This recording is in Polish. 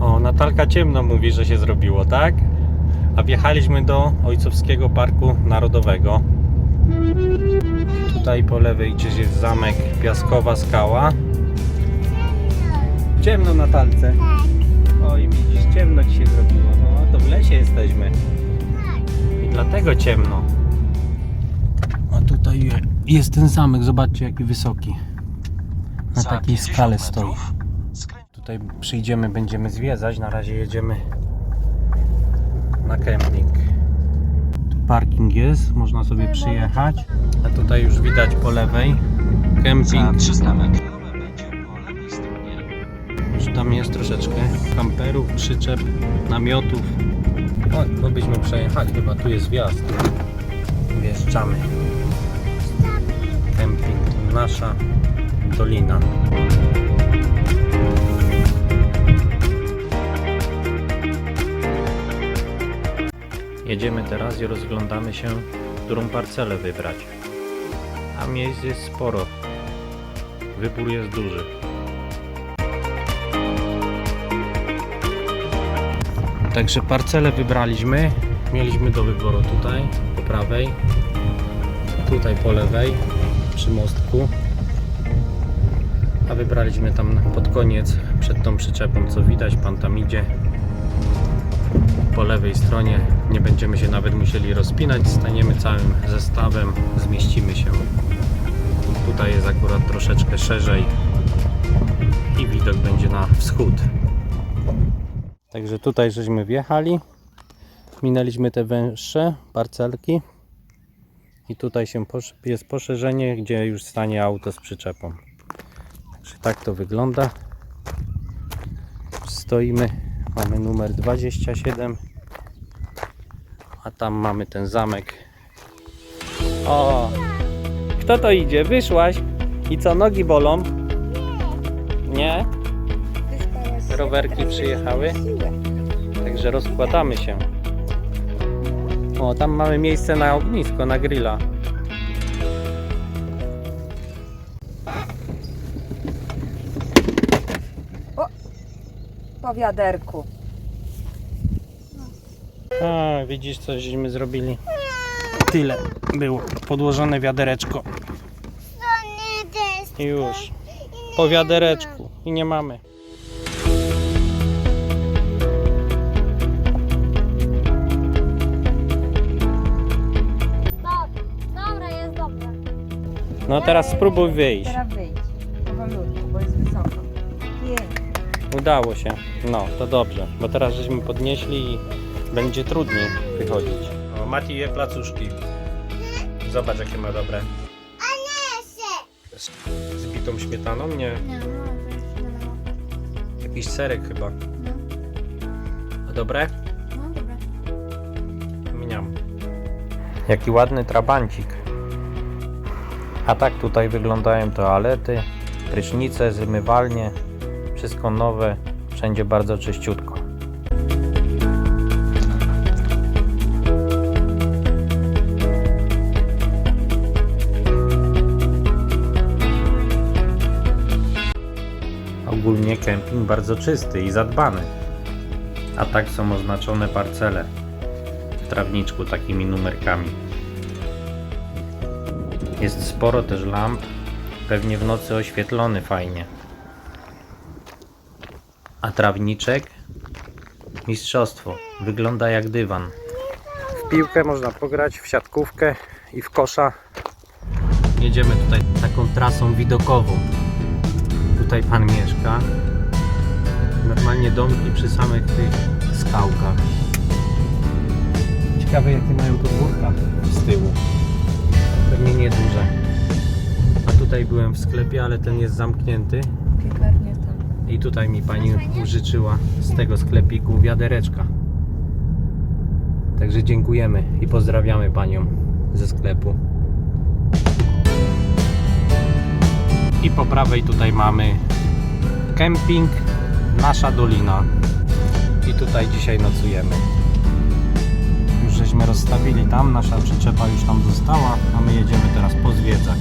O, Natalka ciemno mówi, że się zrobiło, tak? A wjechaliśmy do Ojcowskiego Parku Narodowego. Tutaj po lewej gdzieś jest zamek Piaskowa Skała. Ciemno na talce. Oj, widzisz, ciemno ci się zrobiło. No, to w lesie jesteśmy. I dlatego ciemno. A tutaj jest ten zamek, zobaczcie jaki wysoki. Na Za takiej 50 skale stoi. Tutaj przyjdziemy, będziemy zwiedzać. Na razie jedziemy na kemping. Tu parking jest, można sobie przyjechać. A tutaj już widać po lewej kemping. 300 metrów. Już tam jest troszeczkę kamperów, przyczep, namiotów. O, no byśmy przejechali, chyba tu jest wjazd. Wjeżdżamy. Kemping, nasza dolina. Jedziemy teraz i rozglądamy się, którą parcelę wybrać. A miejsc jest sporo. Wybór jest duży. Także parcelę wybraliśmy. Mieliśmy do wyboru tutaj, po prawej, tutaj po lewej, przy mostku. A wybraliśmy tam pod koniec, przed tą przyczepą, co widać, pan tam idzie. Po lewej stronie nie będziemy się nawet musieli rozpinać, staniemy całym zestawem, zmieścimy się. Tutaj jest akurat troszeczkę szerzej i widok będzie na wschód. Także tutaj żeśmy wjechali. Minęliśmy te węższe parcelki. I tutaj się jest poszerzenie, gdzie już stanie auto z przyczepą. Także tak to wygląda. Stoimy, mamy numer 27. A tam mamy ten zamek. O! Kto to idzie? Wyszłaś? I co, nogi bolą? Nie? Rowerki przyjechały. Także rozkładamy się. O, tam mamy miejsce na ognisko, na grilla. Po wiaderku. A, widzisz, cośmy zrobili. Tyle było. Podłożone wiadereczko. I już. Po wiadereczku. I nie mamy. Dobra, jest dobra. No teraz spróbuj wyjść. Teraz wyjdź. Udało się. No, to dobrze, bo teraz żeśmy podnieśli i będzie trudniej wychodzić. O, Mati je placuszki. Zobacz jakie ma dobre. Z, z bitą śmietaną? Nie. No. Jakiś serek chyba. A dobre? No. Mniam. Jaki ładny trabancik. A tak tutaj wyglądają toalety, prysznice, zmywalnie. Wszystko nowe, wszędzie bardzo czyściutko. Ogólnie kemping bardzo czysty i zadbany. A tak są oznaczone parcele w trawniczku takimi numerkami. Jest sporo też lamp, pewnie w nocy oświetlony fajnie. A trawniczek? Mistrzostwo, wygląda jak dywan. W piłkę można pograć, w siatkówkę i w kosza. Jedziemy tutaj taką trasą widokową. Tutaj pan mieszka. Normalnie domki przy samych tych skałkach. Ciekawe jakie mają podwórka z tyłu. Pewnie nieduże. A tutaj byłem w sklepie, ale ten jest zamknięty. Piekarnia. I tutaj mi pani użyczyła z tego sklepiku wiadereczka. Także dziękujemy i pozdrawiamy panią ze sklepu. I po prawej tutaj mamy kemping Nasza Dolina. I tutaj dzisiaj nocujemy. Już żeśmy rozstawili tam, nasza przyczepa już tam została, a my jedziemy teraz pozwiedzać.